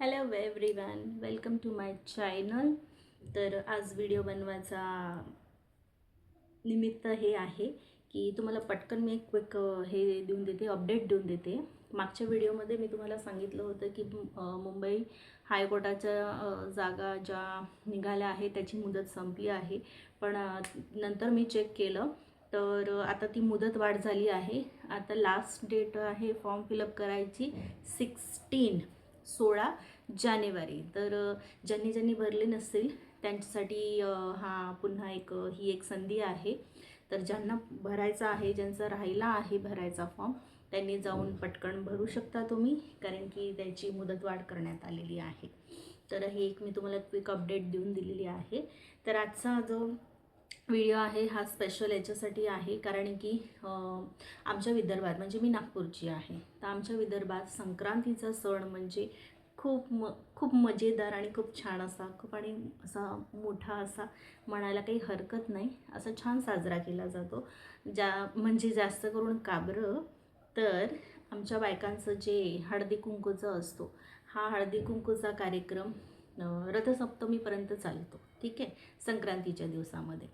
Hello everyone welcome to my channel तर आज video बनवायचा निमित्त हे आहे की तुम्हाला पटकन मी एक क्विक हे देऊन देते अपडेट देऊन देते. मागच्या व्हिडिओमध्ये मी तुम्हाला सांगितलं होतं की मुंबई हायकोर्टाच्या जागा ज्या निघाल्या आहे त्याची मुदत संपली आहे. पण नंतर मी चेक केलं. तर आता ती मुदत वाढ झाली आहे. आता लास्ट डेट आहे फॉर्म फिलअप करायची सिक्स्टीन सोळा जानेवारी. तर ज्यांनी ज्यांनी भरले नसतील त्यांच्यासाठी हा पुन्हा एक ही एक संधी आहे. तर ज्यांना भरायचा आहे ज्यांचा राहिला आहे भरायचा फॉर्म त्यांनी जाऊन पटकन भरू शकता तुम्ही कारण की त्याची मुदतवाढ करण्यात आलेली आहे. तर हे एक मी तुम्हाला क्विक अपडेट देऊन दिलेली आहे. तर आजचा जो व्हिडिओ आहे हा स्पेशल याच्यासाठी आहे. कारण की आमच्या विदर्भात म्हणजे मी नागपूरची आहे. तर आमच्या विदर्भात संक्रांतीचा सण म्हणजे खूप म खूप मजेदार आणि खूप छान असा खूप आणि असा मोठा असा म्हणायला काही हरकत नाही. असा छान साजरा केला जातो. ज्या म्हणजे जास्त करून काबरं तर आमच्या बायकांचं जे हळदी कुंकूचं असतो हा हळदी कुंकूचा कार्यक्रम रथसप्तमीपर्यंत चालतो. ठीक आहे? संक्रांतीच्या दिवसामध्ये.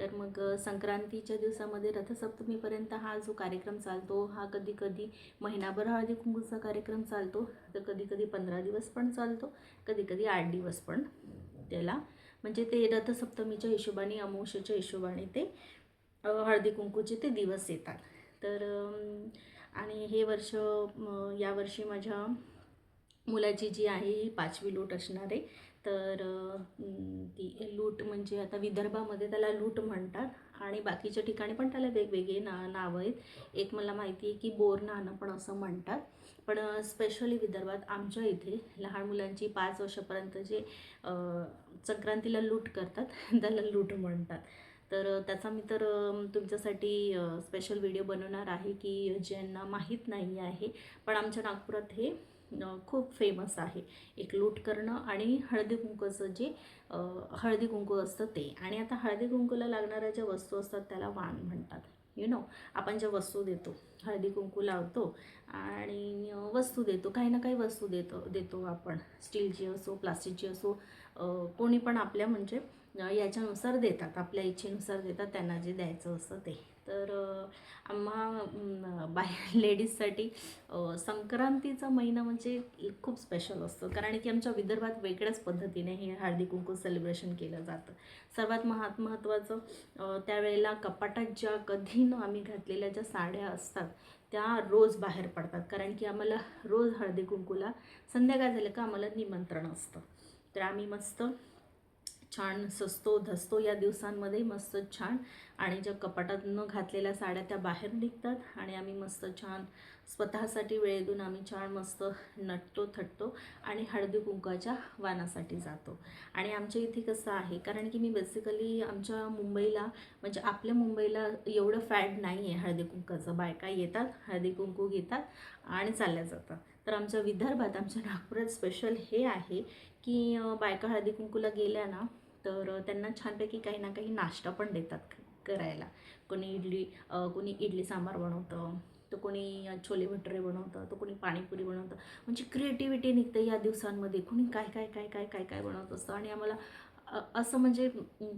तर मग संक्रांतीच्या दिवसामध्ये रथसप्तमीपर्यंत हा जो कार्यक्रम चालतो हा कधी कधी महिनाभर हळदी कुंकूचा कार्यक्रम चालतो तर कधी कधी पंधरा दिवस पण चालतो कधी कधी आठ दिवस पण त्याला. म्हणजे ते रथसप्तमीच्या हिशोबाने अमावश्याच्या हिशोबाने ते हळदी कुंकूचे ते दिवस येतात. तर आणि हे वर्ष यावर्षी माझ्या मुलाची जी आहे ही पाचवी लोट असणार आहे. तर ती लूट म्हणजे आता विदर्भामध्ये त्याला लूट म्हणतात आणि बाकीच्या ठिकाणी पण त्याला वेगवेगळे ना नावं आहेत. एक मला माहिती आहे की बोर नाणं पण असं म्हणतात. पण स्पेशली विदर्भात आमच्या इथे लहान मुलांची पाच वर्षापर्यंत जे संक्रांतीला लूट करतात त्याला लूट म्हणतात. तर त्याचा मी तर तुमच्यासाठी स्पेशल व्हिडिओ बनवणार आहे की ज्यांना माहीत नाही आहे. पण आमच्या नागपुरात हे खूप फेमस आहे. एक लूट करणं आणि हळदी कुंकूचं जे हळदी कुंकू असतं ते. आणि आता हळदी कुंकूला लागणाऱ्या ज्या वस्तू असतात त्याला वाण म्हणतात. यु नो आपण ज्या वस्तू देतो हळदी कुंकू लावतो आणि वस्तू देतो काही ना काही वस्तू देतो देतो आपण. स्टीलची असो प्लास्टिकची असो कोणी पण आपल्या म्हणजे याच्यानुसार देतात आपल्या इच्छेनुसार देतात त्यांना जे द्यायचं असतं ते. तर आम्हा बाय लेडीजसाठी संक्रांतीचा महिना म्हणजे खूप स्पेशल असतो. कारण की आमच्या विदर्भात वेगळ्याच पद्धतीने हे हळदी कुंकू सेलिब्रेशन केलं जातं. सर्वात महात महत्त्वाचं त्यावेळेला कपाटात ज्या कधी न आम्ही घातलेल्या ज्या साड्या असतात त्या रोज बाहेर पडतात. कारण की आम्हाला रोज हळदी कुंकूला संध्याकाळ झालं का आम्हाला निमंत्रण असतं. तर आम्ही मस्त छान सजतो धसतो या दिवसांमध्ये मस्त छान. आणि ज्या कपाटात न घातलेल्या साड्या त्या बाहेर निघतात आणि आम्ही मस्त छान स्वतःसाठी वेळ देऊन आम्ही छान मस्त नटतो थटतो आणि हळदी कुंकाच्या वानासाठी जातो. आणि आमच्या इथे कसं आहे कारण की मी बेसिकली आमच्या मुंबईला म्हणजे आपल्या मुंबईला एवढं फॅड नाही आहे हळदी कुंकाचं बायका येतात हळदी कुंकू घेतात आणि चालल्या जातात. तर आमच्या विदर्भात आमच्या नागपुरात स्पेशल हे आहे की बायका हळदी कुंकूला गेल्या ना तर त्यांना छानपैकी काही ना काही नाश्ता पण देतात करायला. कोणी इडली कोणी इडली सांबार बनवतं तर कोणी छोले भटुरे बनवतं तर कोणी पाणीपुरी बनवतं. म्हणजे क्रिएटिव्हिटी निघते या दिवसांमध्ये. कोणी काय काय काय काय काय काय बनवत असतं आणि आम्हाला असं म्हणजे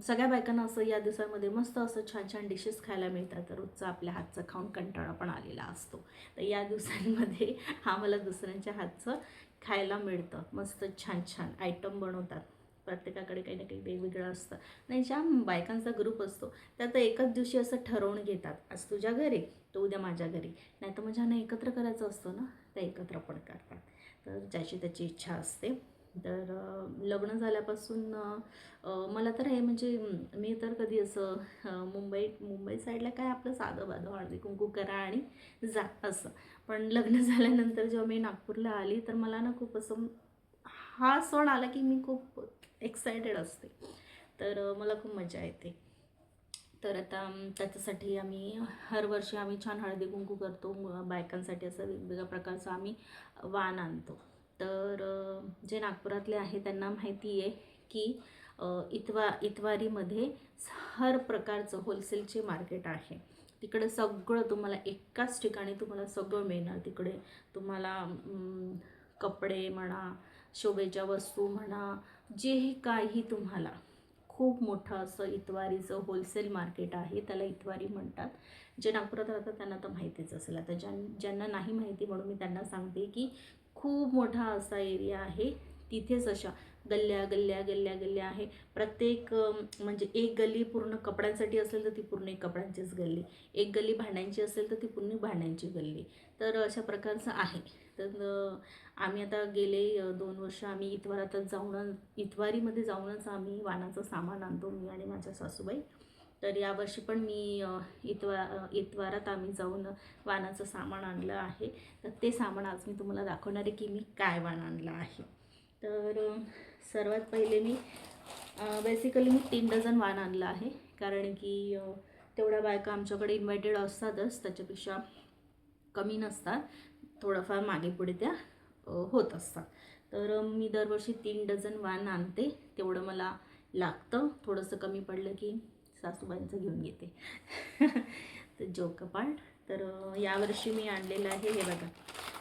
सगळ्या बायकांना असं या दिवसांमध्ये मस्त असं छान छान डिशेस खायला मिळतात. तर रोजचा आपल्या हातचं खाऊन कंटाळा पण आलेला असतो. तर या दिवसांमध्ये आम्हाला दुसऱ्यांच्या हातचं खायला मिळतं. मस्त छान छान आयटम बनवतात. प्रत्येकाकडे काही ना काही वेगवेगळं असतं. नाही ज्या बायकांचा ग्रुप असतो त्यात एकच दिवशी असं ठरवून घेतात आज तुझ्या घरी तर उद्या माझ्या घरी. नाही तर मग ज्यांना एकत्र करायचं असतं ना त्या एकत्र पण करतात. तर ज्याची त्याची इच्छा असते. तर लग्न झाल्यापासून मला तर हे म्हणजे मी तर कधी असं मुंबई मुंबई साईडला काय आपलं साधं बाधं हळदी कुंकू करा आणि जा असं. पण लग्न झाल्यानंतर जेव्हा मी नागपूरला आली तर मला ना खूप असं हा सण आला की मी खूप एक्सायटेड असते. तर मला खूप मजा येते. तर आता त्याच्यासाठी आम्ही हर वर्षी आम्ही छान हळदी कुंकू करतो. बायकांसाठी असं वेगवेगळ्या प्रकारचं आम्ही वाण आणतो. तर जे नागपुरातले आहे त्यांना माहिती आहे की इतवा इतवारीमध्ये हर प्रकारचं होलसेलचे मार्केट आहे. तिकडे सगळं तुम्हाला एकाच ठिकाणी तुम्हाला सगळं मिळणार. तिकडे तुम्हाला कपडे म्हणा शोभेच्या वस्तू म्हणा जेही काही तुम्हाला खूप मोठं असं इतवारीचं होलसेल मार्केट आहे त्याला इतवारी म्हणतात. जे नागपुरात राहतात त्यांना तर माहितीच असेल. आता ज्यां ज्यांना नाही माहिती म्हणून मी त्यांना सांगते की खूप मोठा असा एरिया आहे तिथेच अशा गल्ल्या गल्ल्या गल्ल्या गल्ल्या आहे. प्रत्येक म्हणजे एक गल्ली पूर्ण कपड्यांसाठी असेल तर ती पूर्ण एक कपड्यांचीच गल्ली. एक गल्ली भांड्यांची असेल तर ती पूर्ण भांड्यांची गल्ली. तर अशा प्रकारचं आहे. तर आम्ही आता गेले दोन वर्ष आम्ही इतवारातच जाऊन इतवारीमध्ये जाऊनच आम्ही वाणाचं सामान आणतो मी आणि माझ्या सासूबाई. तर यावर्षी पण मी इतवा इतवारात आम्ही जाऊन वाणाचं सामान आणलं आहे. तर ते सामान आज मी तुम्हाला दाखवणार आहे की मी काय वाण आणलं आहे. तर सर्वात पहिले मी बेसिकली मी तीन डझन वाण आणलं आहे. कारण की तेवढ्या बायका आमच्याकडे इन्व्हायटेड असतातच त्याच्यापेक्षा कमी नसतात. थोडंफार मागे पुढे त्या होत असतात. तर मी दरवर्षी तीन डझन वाण आणते. तेवढं मला लागतं. थोडंसं कमी पडलं की सासूबाईंचं घेऊन येते तर जोक पार्ट तर यावर्षी मी आणलेलं आहे हे बघा.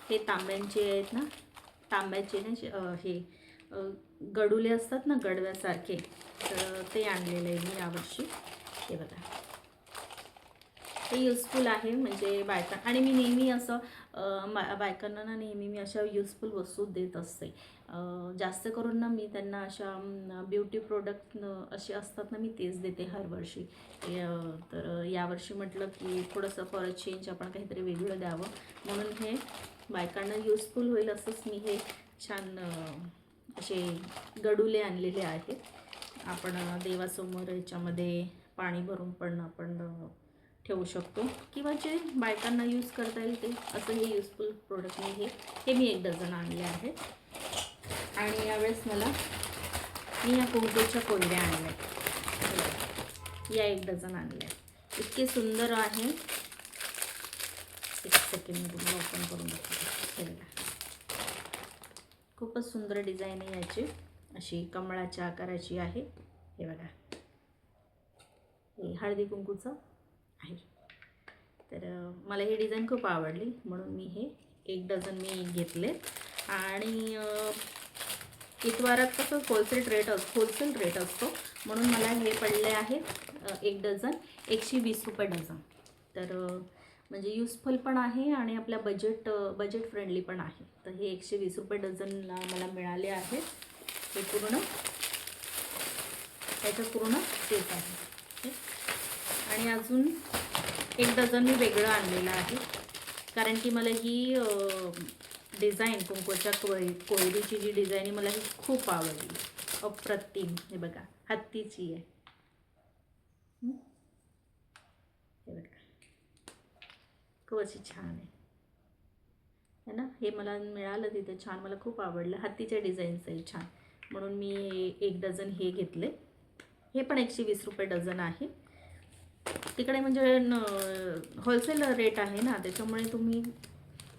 हे तांब्यांचे आहेत ना? तांब्याचे ना हे गडुले असतात ना गडव्यासारखे? तर ते आणलेलं आहे मी यावर्षी. हे बघा. ते युजफुल आहे म्हणजे बायका आणि मी नेहमी असं बा- बायकांना ना नेहमी मी अशा युजफुल वस्तू देत असते. जास्त करून ना मी त्यांना अशा ब्युटी प्रोडक्ट असे असतात ना मी तेच देते हर वर्षी. तर यावर्षी म्हटलं की थोडंसं फॉर चेंज आपण काहीतरी वेगळं द्यावं. म्हणून हे बायकांना युजफुल होईल असंच मी हे छान असे गडुले आणलेले आहेत. आपण देवासमोर याच्यामध्ये पाणी भरून पण आपण ठेवू शकतो. किंवा जे बायकांना यूज करता येईल ते असं हे युजफुल प्रोडक्ट नाही हे हे मी एक डझन आणले आहेत. आणि यावेळेस मला मी या कुंकूच्या कोयड्या आणल्या या एक डझन आणल्या इतके सुंदर आहे. एक सेकंड मी तुम्हाला ओपन करून दाखवते. खूपच सुंदर डिझाईन आहे याची. अशी कमळाच्या आकाराची आहे. हे बघा. हे हळदी कुंकूचं आहे. तर मला ही डिझाईन खूप आवडली म्हणून मी हे एक डझन मी घेतले. आणि इतवारात कसं होलसेल रेट अस होलसेल रेट असतो म्हणून मला हे पडले आहेत एक डझन एकशे वीस रुपये डझन. तर म्हणजे युजफुल पण आहे आणि आपल्या बजेट बजेट फ्रेंडली पण आहे. तर हे एकशे वीस रुपये डझनला मला मिळाले आहेत. हे पूर्ण त्याचं पूर्ण सेट आहे. आणि अजून एक डझन मी वेगळं आणलेलं आहे. कारण की मला ही डिझाईन कुंकूच्या कोय कोयरीची जी डिझाईन आहे मला ही खूप आवडली. अप्रतिम. हे बघा हत्तीची आहे. हे बघा. खूप अशी छान आहे. है ना? हे मला मिळालं तिथे छान. मला खूप आवडलं. हत्तीच्या डिझाईन्स आहे छान. म्हणून मी एक डझन हे घेतले. हे पण एकशे वीस रुपये डझन आहे. तिकडे म्हणजे होलसेल रेट आहे ना त्याच्यामुळे तुम्ही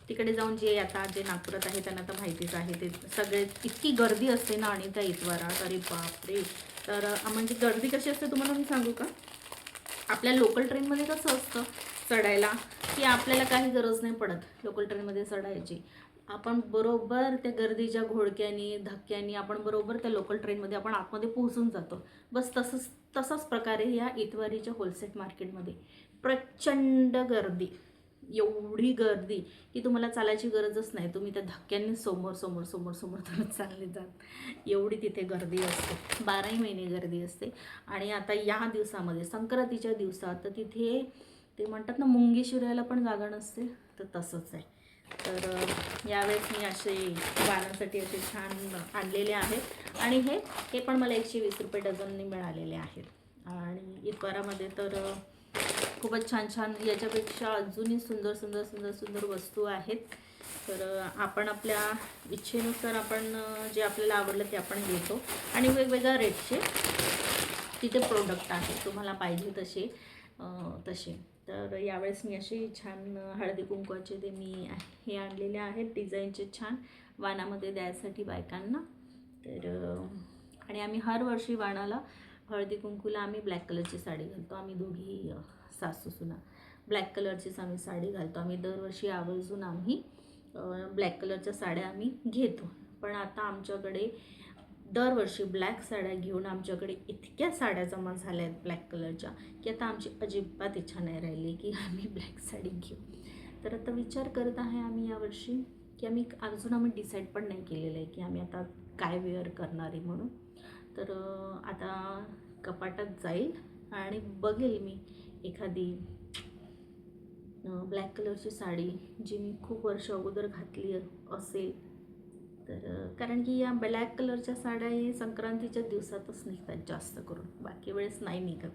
तिकडे जाऊन जे आता जे नागपुरात आहे त्यांना तर माहितीच आहे. ते सगळे इतकी गर्दी असते ना आणि त्या इतवारात अरे बापरे! तर म्हणजे गर्दी कशी असते तुम्हाला मी सांगू का? आपल्या लोकल ट्रेनमध्ये कसं असतं चढायला की आपल्याला काही गरज नाही पडत लोकल ट्रेनमध्ये चढायची. आपण बरोबर त्या गर्दीच्या घोडक्यानी धक्क्यानी आपण बरोबर त्या लोकल ट्रेनमध्ये आपण आतमध्ये पोहोचून जातो. बस तसंच तसाच प्रकारे या इतवारीच्या होलसेल मार्केटमध्ये प्रचंड गर्दी. एवढी गर्दी की तुम्हाला चालायची गरजच नाही. तुम्ही त्या धक्क्यांनी समोर समोर समोर समोर तर चालले जात. एवढी तिथे गर्दी असते. बाराही महिने गर्दी असते. आणि आता या दिवसामध्ये संक्रांतीच्या दिवसात तर तिथे ते म्हणतात ना मुंगी शिरायला पण जागा नसते. तर तसंच आहे. तर यावेळेस मी असे बाळांसाठी असे छान आणलेले आहेत. आणि हे हे पण मला एकशे वीस रुपये डझनने मिळालेले आहेत. आणि इतवारामध्ये तर खूपच छान छान याच्यापेक्षा अजूनही सुंदर सुंदर सुंदर सुंदर वस्तू आहेत. तर आपण आपल्या इच्छेनुसार आपण जे आपल्याला आवडलं ते आपण घेतो. आणि वेगवेगळ्या रेटचे तिथे प्रोडक्ट आहेत. तुम्हाला पाहिजे तसे तसे. तर यावेळेस मी असे छान हळदी कुंकवाचे ते मी हे आणलेले आहेत. डिझाईनचे छान वाणामध्ये द्यायसाठी बायकांना. तर आणि आम्ही हर वर्षी वाणाला हळदी कुंकूला आम्ही ब्लॅक कलरची साडी घालतो. आम्ही दोघी सासूसुना सासू सुना ब्लॅक कलरचीच आम्ही साडी घालतो. आम्ही दरवर्षी आवर्जून आम्ही ब्लॅक कलरच्या साड्या आम्ही घेतो. पण आता आमच्याकडे दरवर्षी ब्लॅक साड्या घेऊन आमच्याकडे इतक्या साड्या जमा झाल्या आहेत ब्लॅक कलरच्या की आता आमची अजिबात इच्छा नाही राहिली की आम्ही ब्लॅक साडी घेऊ. तर आता विचार करत आहे आम्ही यावर्षी की आम्ही अजून आम्ही डिसाईड पण नाही केलेलं आहे की आम्ही आता काय वेअर करणार आहे म्हणून. तर आता कपाटात जाईल आणि बघेल मी एखादी ब्लॅक कलरची साडी जी मी खूप वर्ष अगोदर घातली असेल तर कारण की या ब्लॅक कलरच्या साड्या हे संक्रांतीच्या दिवसातच निघतात जास्त करून. बाकी वेळेस नाही निघत.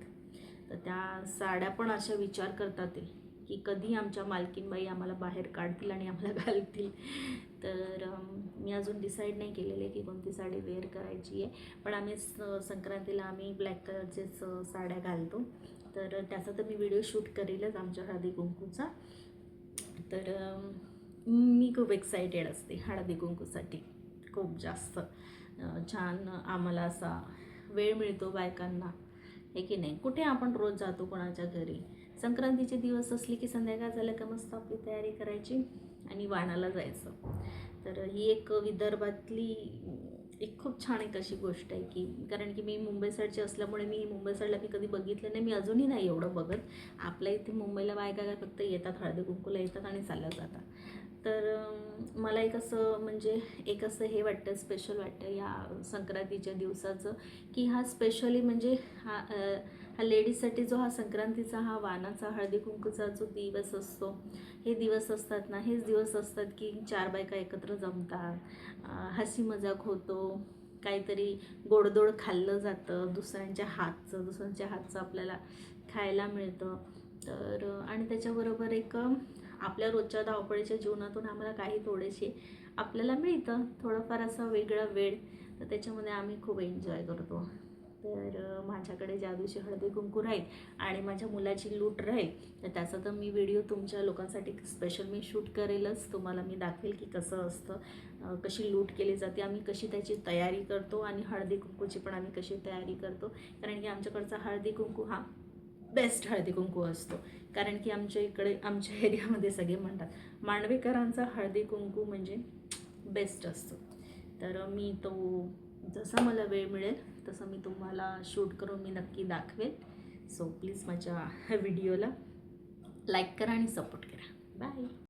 तर त्या साड्या पण अशा विचार करतात ते की कधी आमच्या मालकीनबाई आम्हाला बाहेर काढतील आणि आम्हाला घालतील. तर मी अजून डिसाईड नाही केलेलं आहे की कोणती साडी वेअर करायची आहे. पण आम्ही स- संक्रांतीला आम्ही ब्लॅक कलरचेच साड्या घालतो. तर त्याचा तर मी व्हिडिओ शूट करेलच आमच्या हळदी कुंकूचा तर मी खूप एक्सायटेड असते हळदी कुंकूसाठी खूप जास्त. छान आम्हाला असा वेळ मिळतो बायकांना. हे की नाही? कुठे आपण रोज जातो कोणाच्या घरी? संक्रांतीचे दिवस असले की संध्याकाळ झालं का मस्त आपली तयारी करायची आणि वाणाला जायचं. तर ही एक विदर्भातली एक खूप छान एक अशी गोष्ट आहे की कारण की मी मुंबई साईडची असल्यामुळे मी मुंबई साईडला मी कधी बघितलं नाही मी अजूनही नाही एवढं बघत. आपल्या इथे मुंबईला बायका काय फक्त येतात हळदी कुंकूला येतात आणि चालल्या जातात. तर मला एक असं म्हणजे एक असं हे वाटतं स्पेशल वाटतं या संक्रांतीच्या दिवसाचं की हा स्पेशली म्हणजे हा हा लेडीजसाठी जो हा संक्रांतीचा हा वानाचा हळदी कुंकूचा जो दिवस असतो हे दिवस असतात ना हेच दिवस असतात की चार बायका एकत्र जमतात हसी मजाक होतो काहीतरी गोडदोड खाल्लं जातं दुसऱ्यांच्या हातचं दुसऱ्यांच्या हातचं आपल्याला खायला मिळतं. तर आणि त्याच्याबरोबर एक आपल्या रोजच्या धावपळीच्या जीवनातून आम्हाला काही थोडेसे आपल्याला मिळतं. थोडंफार असा वेगळा वेळ तर त्याच्यामध्ये आम्ही खूप एन्जॉय करतो. तर माझ्याकडे ज्या दिवशी हळदी कुंकू राहील आणि माझ्या मुलाची लूट राहील तर त्याचा तर मी व्हिडिओ तुमच्या लोकांसाठी स्पेशल मी शूट करेलच. तुम्हाला मी दाखवेल की कसं असतं कशी लूट केली जाते. आम्ही कशी त्याची तयारी करतो आणि हळदी कुंकूची पण आम्ही कशी तयारी करतो. कारण की आमच्याकडचा हळदी कुंकू हा बेस्ट हळदी कुंकू असतो. कारण की आमच्या इकडे आमच्या एरियामध्ये सगळे म्हणतात मांडवेकरांचा हळदी कुंकू म्हणजे बेस्ट असतो. तर मी तो जसा मला वेळ मिळेल तसं मी तुम्हाला शूट करून मी नक्की दाखवेल. सो प्लीज माझ्या व्हिडिओला लाईक करा आणि सपोर्ट करा. बाय